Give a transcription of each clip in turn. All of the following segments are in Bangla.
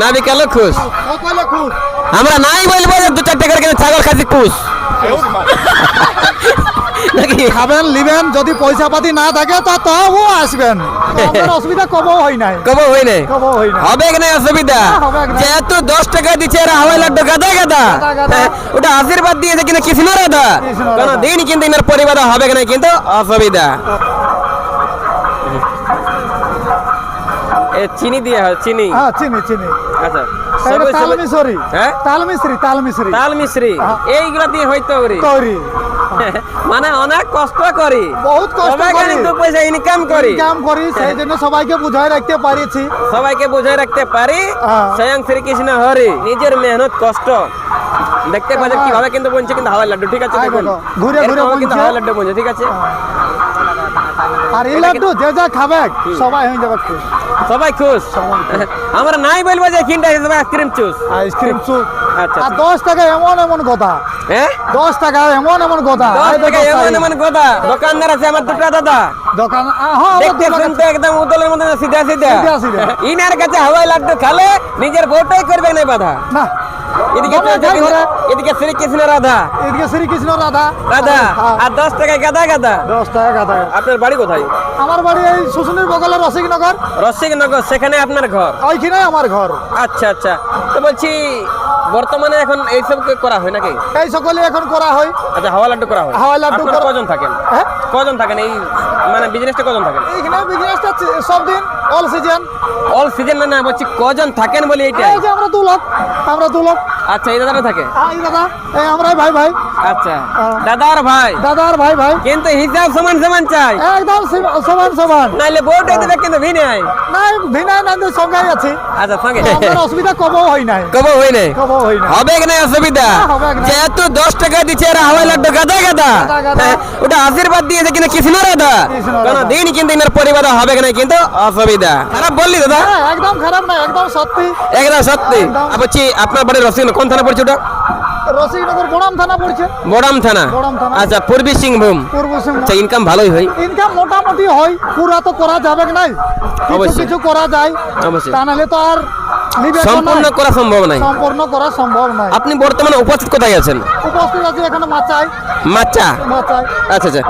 না বিকালো খুশ। আমরা নাই বলব যে দু চারটে করে কিনে ছাগল খাসি খুশ। নাকি? খাবেন লিবেন যদি পয়সা পাতি না থাকে তা তাও আসবেন। অসুবিধা কব হয় নাই। কব নাই? হয় না হবে কি না অসুবিধা। যেহেতু দশ টাকা দিচ্ছে হাওয়াই লাড্ডু গাদা গাদা। ওটা আশীর্বাদ দিয়েছে কিন্তু কৃষ্ণ রাধা। কৃষ্ণ দিন কিন্তু ইনার পরিবার হবে কি না কিন্তু অসুবিধা। চিনি দিয়ে হয় চিনি? হ্যাঁ চিনি চিনি। আচ্ছা হ্যাঁ? হ্যাঁ। এইগুলা দিয়ে হইতো রে তৈরি মানে অনেক কষ্ট করি। বহুত কষ্ট করি। দু পয়সা ইনকাম করি। কাম করি সেই জন্য সবাইকে বুঝাই রাখতে পারিছি। সবাইকে বুঝাই রাখতে পারি। হ্যাঁ। স্বয়ং শ্রীকৃষ্ণ হরি নিজের মেহনত কষ্ট। দেখতে পাচ্ছেন। কীভাবে কিন্তু বলছে কিন্তু হাওয়াই লাড্ডু ঠিক আছে দেখুন। ঘুরে ঘুরে কিন্তু হাওয়াই লাড্ডু বলছে ঠিক আছে? আর এই লাড্ডু যে যা খাবে সবাই হয়ে যাবে খুশ। সবাই খুশ? আমরা নাই বলব যে কিনটা হিসেবে আইসক্রিম চুস আইসক্রিম আচ্ছা আর দশ টাকা এমন এমন কথা হ্যাঁ দশ টাকা এমন এমন কথা দশ টাকা এমন এমন কথা দোকানদার আছে আমার দুটা দাদা। দোকান হ্যাঁ দেখতে শুনতে একদম উতলের মধ্যে সিধা সিধা। সিধা সিধা। ইনার কাছে হাওয়াই লাড্ডু খালে নিজের বউটাই করবে না বাধা। না এদিকে রাধা। এদিকে শ্রীকৃষ্ণ রাধা। রাধা হ্যাঁ, আর দশ টাকা গাদা গাদা দশ টাকা গাদা আপনার বাড়ি কোথায়? আমার বাড়ি এই শুশুনির বগলের রসিকনগর। রসিকনগর সেখানে আপনার ঘর? ওইখানে আমার ঘর। আচ্ছা আচ্ছা। তো বলছি বর্তমানে এখন এইসব সব করা হয় নাকি? এই সকলে এখন করা হয়। আচ্ছা হাওয়া লাড্ডু করা হয়। হাওয়া লাড্ডু কজন থাকেন? হ্যাঁ? কজন থাকেন? এই মানে বিজনেসটা কজন থাকেন? এইখানে বিজনেসটা সব দিন অল সিজন অল সিজন না বলছি কজন থাকেন বলি এটা এই যে আমরা দু লোক আমরা দু লোক। আচ্ছা এই দাদাটা থাকে? হ্যাঁ, এই দাদা এই আমরাই ভাই ভাই। আচ্ছা। দাদা আর ভাই? দাদা আর ভাই ভাই। কিন্তু হিসাব সমান সমান চাই। একদম সমান সমান। নাইলে বউটাই দেবে কিন্তু ভিনাই। নাই ভিনা নান্দের সঙ্গাই আছি। আচ্ছা সঙ্গে। অসুবিধা কব হয় নাই। কব হই নাই? কব হয় না হবে কি না অসুবিধা? না। যেহেতু দশ টাকা দিচ্ছে এরা হাওয়াই লাড্ডু গাদা গাদা। ওটা আশীর্বাদ দিয়েছে কিন্তু কৃষ্ণ রাধা কোন দিন কিন্তু ইনার পরিবার হবে কি না কিন্তু অসুবিধা। খারাপ বললি দাদা। হ্যাঁ একদম খারাপ না একদম সত্যি। একদম সত্যি। বলছি আপনার বাড়ির রসিক কোন থানা পড়ছে ওটা? রসিকনগর বড়াম থানা পড়ছে। থানা? আচ্ছা পূর্বী সিংভূম। সিংহ আচ্ছা ইনকাম ভালোই হয়। ইনকাম মোটামুটি হয়। পুরা তো করা যাবে নাই? কিছু অবশ্যই। কিছু করা যায়। তা নাহলে তো আর সম্পূর্ণ করা সম্ভব নাই। সম্পূর্ণ করা সম্ভব আপনি বর্তমানে উপস্থিত কোথায় আছেন? উপস্থিত আছে এখানে মাচাই মাচ্চা মাচাই আচ্ছা আচ্ছা।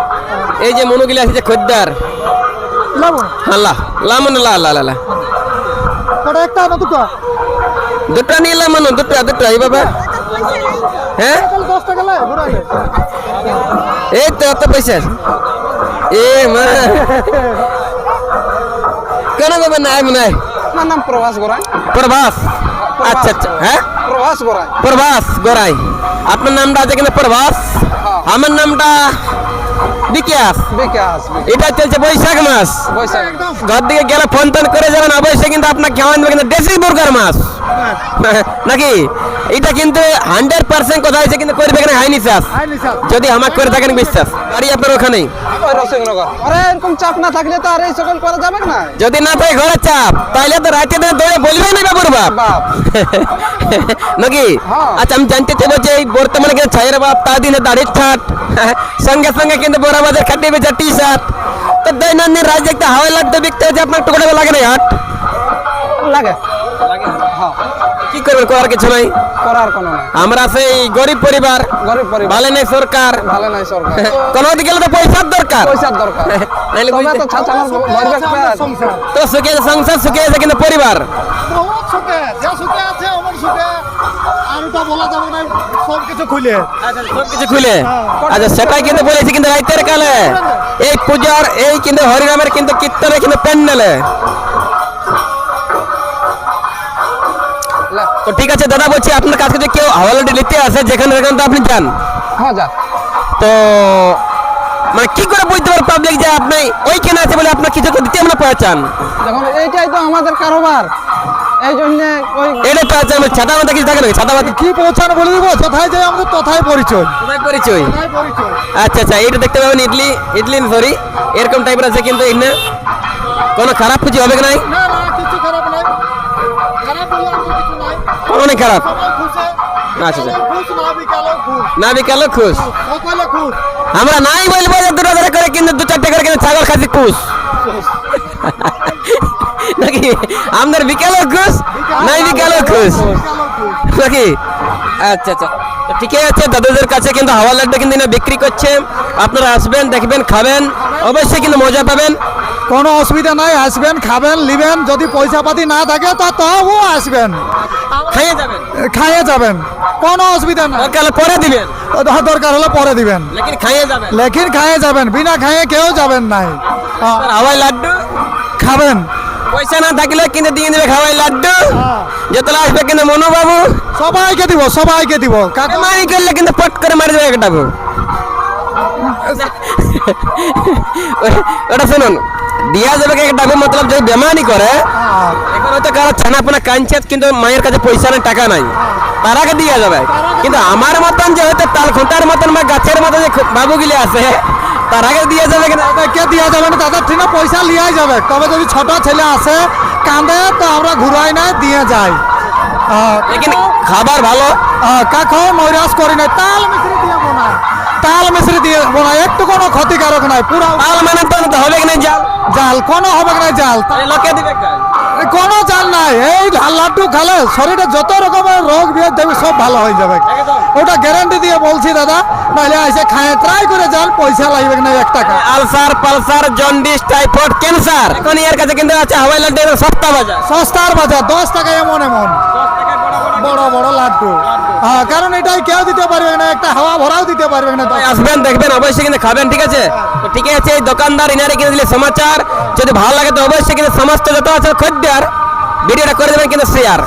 এই যে মনুগুলি আছে যে খদ্দার। আল্লাহ লামন লা লা একটা না দুটো? দুটা নিলাম দুটা দুটা এই বাবা। হ্যাঁ? এই তো এত পয়সা। এ মা। কেন বাবা নাই নাই আমার নাম প্রভাস গোড়াই। প্রভাস। আচ্ছা আচ্ছা হ্যাঁ? প্রভাস গোড়াই। প্রভাস গোড়াই। আপনার নামটা আছে কিনা প্রভাস? আমার নামটা বিকাশ। বিকাশ এটা চলছে বৈশাখ মাস। ঘর দিকে গেলে ফোন টোন করে যাবেন অবশ্যই কিন্তু আপনার কেমন দেবে কিন্তু দেশি মুরগার মাছ। নাকি? এটা কিন্তু হান্ড্রেড পার্সেন্ট কথা হয়েছে কিন্তু করবে কিনা হাইনি চাষ যদি আমাকে করে থাকেন বিশ্বাস বাড়ি আপনার ওখানেই আরে এরকম চাপ না থাকলে তো আর এই সকল করা যাবে না। যদি না থাকে ঘরের চাপ তাইলে তো রাতে দিনে দৌড়ে বলবে না বাবুর বাপ। নাকি? হ্যাঁ। আচ্ছা আমি জানতে চাইব যে এই বর্তমানে ছায়ের বাপ তা দিনে দাঁড়িয়ে ঠাট সঙ্গে সঙ্গে কিন্তু বড় বাজার খাটিয়ে বেচা টি শার্ট তো দৈনন্দিন রাজ্যে একটা হাওয়াই লাগতে বিকতে হচ্ছে আপনার টুকরা লাগে না হাট লাগে হ্যাঁ কি করবেন করার কিছু নাই। করার কোনো নাই। আমরা সেই গরিব পরিবার। গরিব পরিবার। ভালো নেই সরকার। ভালো নাই সরকার। কোনো দিকে গেলে তো পয়সার দরকার। পয়সার দরকার। নাইলে বুঝতে- তো ছাড়ানোর ভরবে পেট। তো সুখে সংসার সুখে আছে কিন্তু পরিবার। বহুত সুখে যে সুখে আছে আমার সুখে। আর ওটা বলা যাবে না সব কিছু খুলে। সব কিছু খুলে। আচ্ছা সেটাই কিন্তু বলেছি কিন্তু রাইতের কালে। এই পূজার এই কিন্তু হরিনামের কিন্তু কীর্তনে কিন্তু প্যান্ডেলে। তো ঠিক আছে দাদা বলছি আপনার কাছে যদি কেউ হাওয়ালাটি নিতে আসে যেখানে যেখানে তো আপনি যান। হ্যাঁ যা তো মানে কি করে বুঝতে পারে পাবলিক যে আপনি ওইখানে আছে বলে আপনার কিছু দিতে আমরা পৌঁছান দেখুন এইটাই তো আমাদের কারোবার। এই জন্য ওই এটা তো আছে আমার ছাতা মাথা কিছু থাকে নাকি? ছাতা মাথা কি পৌঁছানো বলে দিব? যথায় যাই আমাদের তথায় পরিচয়। কোথায় পরিচয়? আচ্ছা আচ্ছা এটা দেখতে পাবেন ইডলি ইডলি সরি এরকম টাইপের আছে কিন্তু এখানে। কোনো খারাপ কিছু হবে কি নাই? না অনেক খারাপ। আচ্ছা, আচ্ছা। না বিকালো খুশ আমরা নাই বলব যে দুটো ধরে করে কিন্তু দু চারটে করে কিন্তু ছাগল খাসি খুশ নাকি? আমাদের বিকালও খুশ নাই বিকালও খুশ নাকি? আচ্ছা আচ্ছা। ঠিকই আছে দাদাদের কাছে কিন্তু হাওয়া লাড্ডু কিন্তু এনে বিক্রি করছে। আপনারা আসবেন দেখবেন খাবেন। অবশ্যই কিন্তু মজা পাবেন। কোনো অসুবিধা নাই আসবেন খাবেন নিবেন। যদি পয়সা পাতি না থাকে তা তবুও আসবেন। খাইয়ে যাবেন। খাইয়ে যাবেন। কোনো অসুবিধা নাই। দরকার পরে দিবেন। দরকার হলে পরে দিবেন। লেকিন খাইয়ে যাবেন। লেকিন খাইয়ে যাবেন। বিনা খাইয়ে কেউ যাবেন নাই। হাওয়াই লাড্ডু। খাবেন। পয়সা না থাকলে কিন্তু দিয়ে দেবে খাওয়াই লাড্ডু? যেতলা আসবে কিন্তু মনোবাবু সবাইকে দিব সবাইকে দিব। কাকু মারি করলে কিন্তু পট করে মারি দেবে একটা ওটা শুনুন দিয়া যাবে ডাবু মতলব যদি বেমানি করে হ্যাঁ, এখন হয়তো কারও ছানাপোনা কাঞ্চাত কিন্তু মায়ের কাছে পয়সা নেই টাকা নাই। তারাকে দিয়া যাবে। কিন্তু আমার মতন যে হয়তো তাল খুঁটার মতন বা গাছের মতন যে বাবুগুলি আছে তারাকে দিয়ে যাবে কিনা? কে দিয়ে যাবে না? তাদের ঠিক পয়সা লিয়াই যাবে। তবে যদি ছোট ছেলে আসে কাঁদে তো আমরা ঘুরাই না দিয়ে যাই। খাবার ভালো? কাকো নৈরাজ করি নাই। তাল মিশ্রি দিয়ে বোনায় তাল মিশ্রি দিয়ে বোনায় একটু কোনো ক্ষতিকারক নাই পুরো তাল মানে জাল কোনো হবে না জাল? কোনো জাল নাই। এই লাড্ডু খালে শরীরে যত রকমের রোগ বিয়োগ দেবে সব ভালো হয়ে যাবে। ওটা গ্যারান্টি দিয়ে বলছি দাদা নাহলে এসে খায় ট্রাই করে যান পয়সা লাগবে না এক টাকা। Ulcer pulsar jaundice typhoid cancer. এখন এর কাছে কিন্তু আছে হাওয়াই লাড্ডু সস্তা বাজার। সস্তার বাজার দশ টাকা এমন এমন। বড় বড় লাড্ডু। কারণ এটাই কেউ দিতে পারবে না, একটা হাওয়া ভরাও দিতে পারবে না। আসবেন, দেখবেন, অবশ্যই কিন্তু খাবেন, ঠিক আছে? ঠিক আছে, এই দোকানদার, ইনারে কিনে দিলে সমাচার। যদি ভালো লাগে তো অবশ্যই কিন্তু সমস্ত যত আছে, খদ্দার, ভিডিওটা করে দেবেন কিন্তু শেয়ার